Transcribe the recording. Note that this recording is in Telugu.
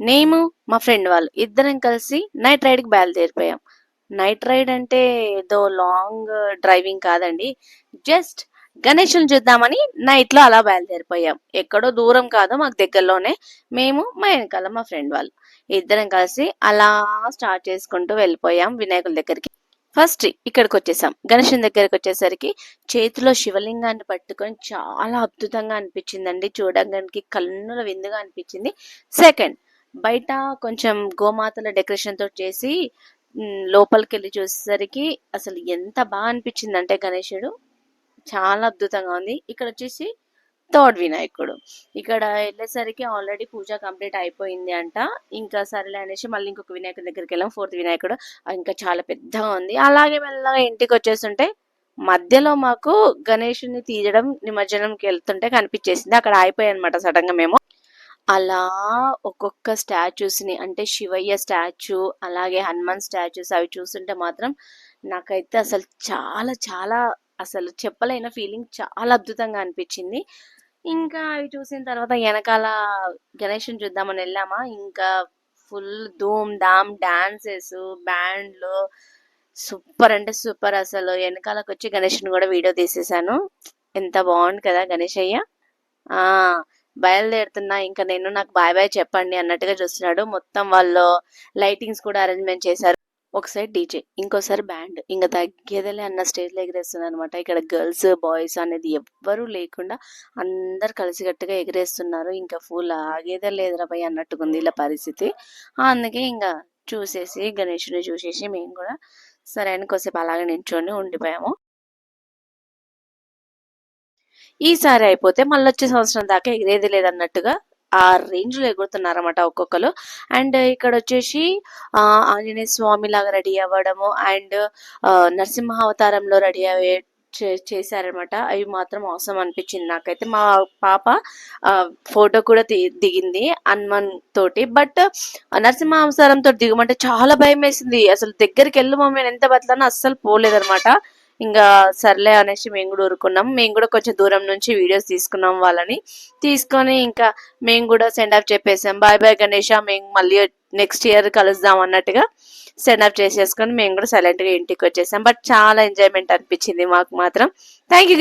నేను మా ఫ్రెండ్ వాళ్ళు. ఇద్దరం కలిసి నైట్ రైడ్కి బయలుదేరిపోయాం. నైట్ రైడ్ అంటే ఏదో లాంగ్ డ్రైవింగ్ కాదండి. జస్ట్ గణేషుని చూద్దామని నైట్లో అలా బయలుదేరిపోయాం. ఎక్కడో దూరం కాదు మాకు దగ్గరలోనే. మేము మా వెనకాల మా ఫ్రెండ్ వాళ్ళు. ఇద్దరం కలిసి అలా స్టార్ట్ చేసుకుంటూ వెళ్ళిపోయాం వినాయకుల దగ్గరికి. ఫస్ట్ ఇక్కడికి వచ్చేసాం గణేషుని దగ్గరికి వచ్చేసరికి చేతిలో శివలింగాన్ని పట్టుకొని చాలా అద్భుతంగా అనిపించిందండి. చూడడానికి కన్నుల విందుగా అనిపించింది. సెకండ్ బయట కొంచెం గోమాతల డెకరేషన్తో చేసి లోపలికి వెళ్ళి చూసేసరికి అసలు ఎంత బాగా అనిపించింది అంటే గణేశుడు. చాలా అద్భుతంగా ఉంది. ఇక్కడ వచ్చేసి థర్డ్ వినాయకుడు. ఇక్కడ వెళ్ళేసరికి ఆల్రెడీ పూజ కంప్లీట్ అయిపోయింది అంట. ఇంకా సరేలే అనేసి మళ్ళీ ఇంకొక వినాయకుడి దగ్గరికి వెళ్ళాం. ఫోర్త్ వినాయకుడు. ఇంకా చాలా పెద్దగా ఉంది. అలాగే మెల్లగా ఇంటికి వచ్చేస్తుంటే మధ్యలో మాకు గణేషుని తీయడం నిమజ్జనంకి వెళ్తుంటే కనిపించేసింది. అక్కడ అయిపోయాయి అనమాట సడన్గా మేము. అలా ఒక్కొక్క స్టాచ్యూస్ని అంటే శివయ్య స్టాచ్యూ అలాగే హనుమాన్ స్టాచ్యూస్ అవి చూస్తుంటే మాత్రం నాకైతే అసలు చాలా చాలా అసలు చెప్పలేని ఫీలింగ్ చాలా అద్భుతంగా అనిపించింది. ఇంకా అవి చూసిన తర్వాత వెనకాల గణేషన్ చూద్దామని వెళ్ళామా? ఇంకా ఫుల్ ధూమ్ ధామ్ డాన్సెస్ బ్యాండ్లు సూపర్ అంటే సూపర్ అసలు. వెనకాలకు వచ్చి గణేషుని కూడా వీడియో తీసేసాను ఎంత బాగుంది కదా గణేష్ అయ్య ఆ బయలుదేరుతున్నా ఇంకా నేను నాకు బాయ్ బాయ్ చెప్పండి అన్నట్టుగా చూస్తున్నాడు. మొత్తం వాళ్ళు లైటింగ్స్ కూడా అరేంజ్మెంట్ చేశారు. ఒకసారి డీజే ఇంకోసారి బ్యాండ్. ఇంకా తగ్గేదేలే అన్న స్టేజ్లో ఎగిరేస్తుంది అనమాట ఇక్కడ గర్ల్స్ బాయ్స్ అనేది ఎవ్వరూ లేకుండా అందరు కలిసికట్టుగా ఎగిరేస్తున్నారు. ఇంకా ఫుల్ ఆగేదే లేదురా భయ్ అన్నట్టుకుంది ఇలా పరిస్థితి. ఆ, అందుకే ఇంకా చూసేసి గణేషుని చూసేసి మేము కూడా సరే అని కొద్దిసేపు అలాగే నించొని ఉండిపోయాము. ఈసారి అయిపోతే మళ్ళీ వచ్చే సంవత్సరం దాకా ఎగిరేది లేదన్నట్టుగా ఆ రేంజ్లో ఎగురుతున్నారన్నమాట ఒక్కొక్కరు. అండ్ ఇక్కడ వచ్చేసి ఆంజనేయ స్వామి లాగా రెడీ అవ్వడము అండ్ నరసింహ అవతారంలో రెడీ అయ్యే చే- చేశారనమాట అవి మాత్రం అవసరం అనిపించింది నాకైతే. మా పాప ఫోటో కూడా ది- దిగింది హనుమాన్ తోటి. బట్ నరసింహ అవతారంతో దిగమంటే చాలా భయం వేసింది అసలు దగ్గరికి వెళ్ళి మమ్మీ నేను ఎంత బతలన్నా అస్సలు పోలేదనమాట ఇంకా సర్లే అనేసి మేము కూడా ఊరుకున్నాం. మేము కూడా కొంచెం దూరం నుంచి వీడియోస్ తీసుకున్నాం వాళ్ళని. తీసుకొని ఇంకా మేము కూడా సెండ్ ఆఫ్ చెప్పేసాం. బాయ్ బాయ్ గణేష మేము మళ్ళీ నెక్స్ట్ ఇయర్ కలుద్దాం అన్నట్టుగా సెండ్ ఆఫ్ చేసేసుకొని మేము కూడా సైలెంట్గా ఇంటికి వచ్చేసాం. బట్ చాలా ఎంజాయ్మెంట్ అనిపించింది మాకు మాత్రం. Thank you